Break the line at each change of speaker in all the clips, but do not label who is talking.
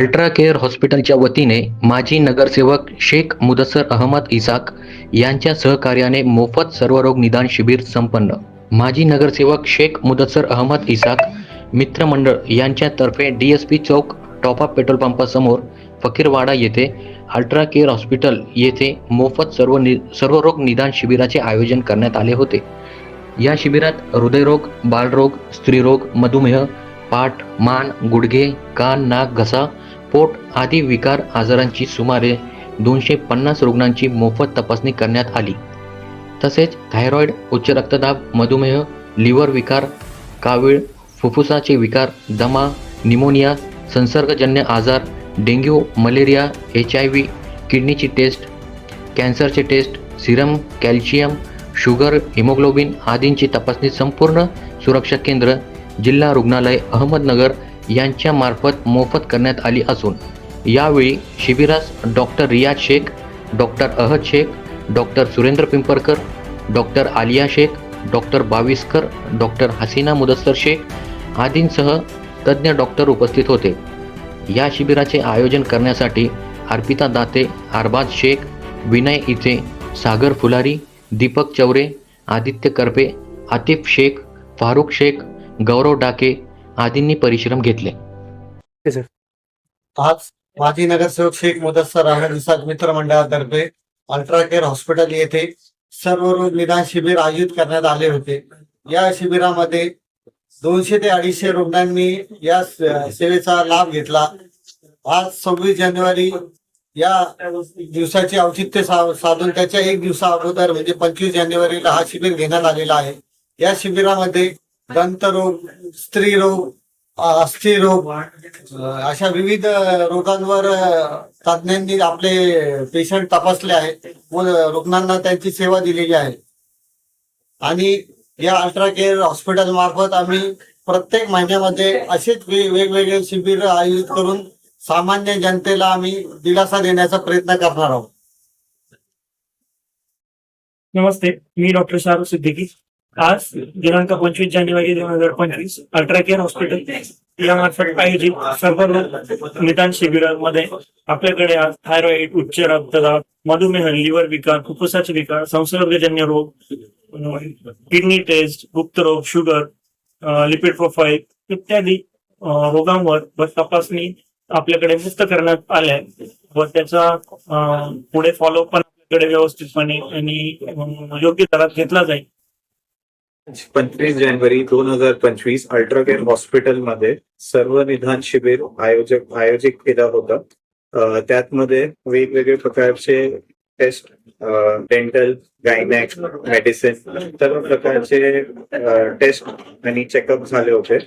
Ultra care हॉस्पिटलच्या वतीने माजी नगरसेवक शेख मुदस्सर अहमद इसाक यांच्या सहकार्याने मोफत सर्वरोग निदान शिबिर संपन्न. माजी नगरसेवक शेख मुदस्सर अहमद इसाक मित्रमंडळ यांच्यातर्फे डी एस पी चौक टॉपअप पेट्रोल पंपासमोर फकीरवाडा येथे अल्ट्रा केअर हॉस्पिटल येथे मोफत सर्व नि सर्वरोग निदान शिबिराचे आयोजन करण्यात आले होते. या शिबिरात हृदयरोग बालरोग स्त्रीरोग मधुमेह पाठ मान गुडघे कान नाक घसा पोट आदी विकार आजारांची सुमारे दोनशे पन्नास रुग्णांची मोफत तपासणी करण्यात आली. तसेच थायरॉईड उच्च रक्तदाब मधुमेह लिव्हर विकार कावीळ फुफ्फुसाचे विकार दमा निमोनिया संसर्गजन्य आजार dengue malaria H I V किडनीची test कॅन्सरचे test serum calcium sugar haemoglobin आदींची तपासणी संपूर्ण सुरक्षा केंद्र जिल्हा रुग्णालय अहमदनगर यांच्या मार्फत मोफत करण्यात आली असून यावेळी शिबिरास doctor Riyaz Shaikh doctor Ahad Shaikh doctor Surendra Pimparkar doctor Aliya Shaikh doctor Baviskar doctor Hasina Mudassar Shaikh आदींसह तज्ज्ञ डॉक्टर उपस्थित होते. या शिबिराचे आयोजन करण्यासाठी अर्पिता दाते अरबाज शेख विनय इचे सागर फुलारी दीपक चौरे आदित्य करपे आतिफ शेख फारुख शेख गौरव डाके आदींनी परिश्रम घेतले.
आज माजी नगरसेवक शेख मुदस्सर अहमद इसाक मित्र मंडळातर्फे अल्ट्रा केअर हॉस्पिटल येथे सर्व रोग निदान शिबिर आयोजित करण्यात आले होते. या शिबिरामध्ये दोनशे ते अडीचशे रुग्णांनी या सेवेचा लाभ घेतला. आज सव्वीस जानेवारी या दिवसाचे औचित्य साधून त्याच्या एक दिवसा अगोदर म्हणजे पंचवीस जानेवारीला हा शिबिर घेण्यात आलेला आहे. या शिबिरामध्ये दंतरोग स्त्रीरोग अस्थिरोग अशा विविध रोगांवर तज्ज्ञांनी आपले पेशंट तपासले आहेत. व रुग्णांना त्यांची सेवा दिलेली आहे. आणि या अल्ट्रा केअर हॉस्पिटल मार्फत आम्ही प्रत्येक महिन्यामध्ये असेच वेगवेगळे शिबिर आयोजित करून सामान्य जनतेला आम्ही दिलासा देण्याचा प्रयत्न करणार आहोत.
नमस्ते मी डॉक्टर शाहरुख सिद्दीकी. आज दिनांक पंचवीस जानेवारी दोन हजार पंचवीस अल्ट्रा केअर हॉस्पिटल यामार्फत आयोजित सर्व लोक निदान शिबिरांमध्ये आपल्याकडे आज थायरॉइड उच्च रक्तदाब मधुमेह लिव्हर विकार फुफ्फुसाचे विकार संसर्गजन्य रोग किडनी टेस्ट गुप्तरोग शुगर लिपिड प्रोफाईल इत्यादी रोगांवर व तपासणी आपल्याकडे मुक्त करण्यात आल्या व त्याचा पुढे फॉलो पण आपल्याकडे व्यवस्थितपणे आणि योग्य दरात घेतला जाईल.
पंचवीस जानेवारी दोन हजार पंचवीस अल्ट्राकेअर हॉस्पिटलमध्ये सर्व निधान शिबिर आयोजक आयोजित केलं होतं. त्यातमध्ये वेगवेगळे प्रकारचे टेस्ट डेंटल गायनॅक मेडिसिन सर्व प्रकारचे टेस्ट आणि चेकअप झाले होते.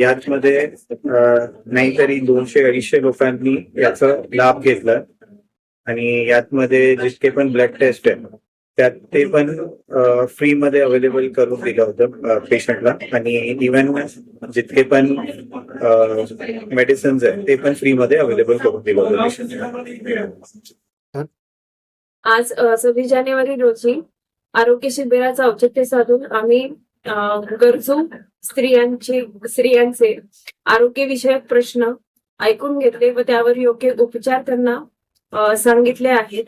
यात मध्ये नाहीतरी दोनशे अडीचशे लोकांनी याचा लाभ घेतला. आणि यातमध्ये जितके पण ब्लड टेस्ट आहे त्यात ते पण फ्री मध्ये अवेलेबल करून दिलं होतं पेशंटला आणि इव्हन जितके पण मेडिसिन्स आहेत ते पण फ्री मध्ये अवेलेबल करून दिलं होतं
आज सव्वीस जानेवारी रोजी आरोग्य शिबिराचं औचित्य साधून आम्ही गरजू स्त्रियांचे स्त्रियांचे आरोग्यविषयक प्रश्न ऐकून घेतले व त्यावर योग्य उपचार त्यांना सांगितले आहेत.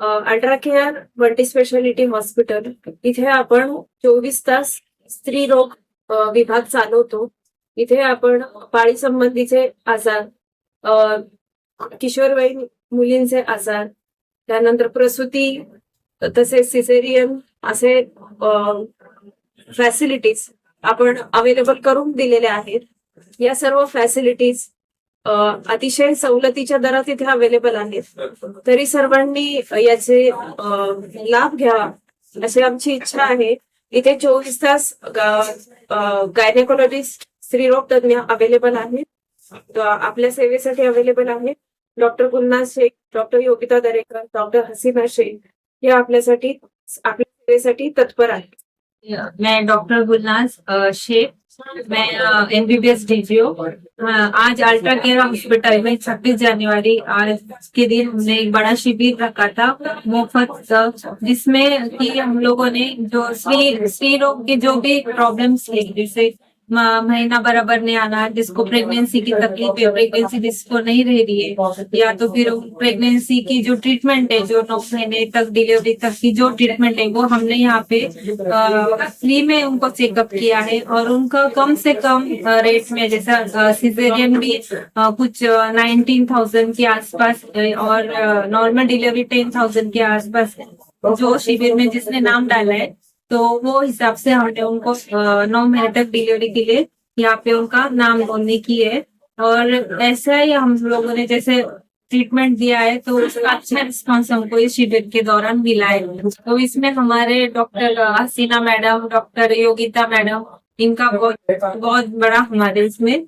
Ultra care multi speciality hospital. इथे आपण चोवीस तास स्त्री रोग विभाग चालवतो. इथे आपण पाळी संबंधीचे आजार किशोरवयीन मुलींचे आजार त्यानंतर प्रसूती तसेच सिसेरियन असे फॅसिलिटीज आपण अवेलेबल करून दिलेल्या आहेत. या सर्व फॅसिलिटीज अतिशय सवलतीच्या दरात इथे अवेलेबल आहेत. तरी सर्वांनी याचे लाभ घ्यावा अशी आमची इच्छा आहे. इथे चोवीस तास गायनेकोलॉजिस्ट स्त्रीरोग तज्ञ अवेलेबल आहेत. आपल्या सेवेसाठी अवेलेबल आहेत. डॉक्टर गुन्हा शेख डॉक्टर योगिता दरेकर डॉक्टर हसीना शेख हे आपल्यासाठी आपल्या सेवेसाठी तत्पर आहेत.
मैं डॉक्टर गुलनाज शेख मैं एमबीबीएस डीजीओ आज अल्ट्रा केयर हॉस्पिटल में छब्बीस जनवरी आज के दिन हमने एक बड़ा शिविर रखा था मुफ्त जिसमें कि हम लोगों ने जो स्त्री स्त्री रोग के जो भी प्रॉब्लम्स थे जैसे महीना बराबर नहीं आना, जिसको प्रेगनेंसी की तकलीफ़ है प्रेगनेंसी जिसको नहीं रह रही है, या तो फिर प्रेगनेंसी की जो ट्रीटमेंट है, जो नौ महीने तक डिलीवरी तक की जो ट्रीटमेंट है, वो हमने यहाँ पे फ्री में उनको चेकअप किया है, और उनका कम से कम रेट में जैसा सिजेरियन भी कुछ नाइनटीन थाउज़ेंड के आसपास और नॉर्मल डिलीवरी टेन थाउज़ेंड के आसपास। जो शिविर में जिसने नाम डाला है तो वो हिसाब से हमने उनको नौ महीने तक डिलीवरी के लिए यहाँ पे उनका नाम नोंदनी की है। और ऐसा ही हम लोगों ने जैसे ट्रीटमेंट दिया है तो उसका अच्छा रिस्पॉन्स हमको इस शिविर के दौरान मिला है। तो इसमें हमारे doctor Hasina madam doctor Yogita madam इनका बहुत बहुत बड़ा हमारे इसमें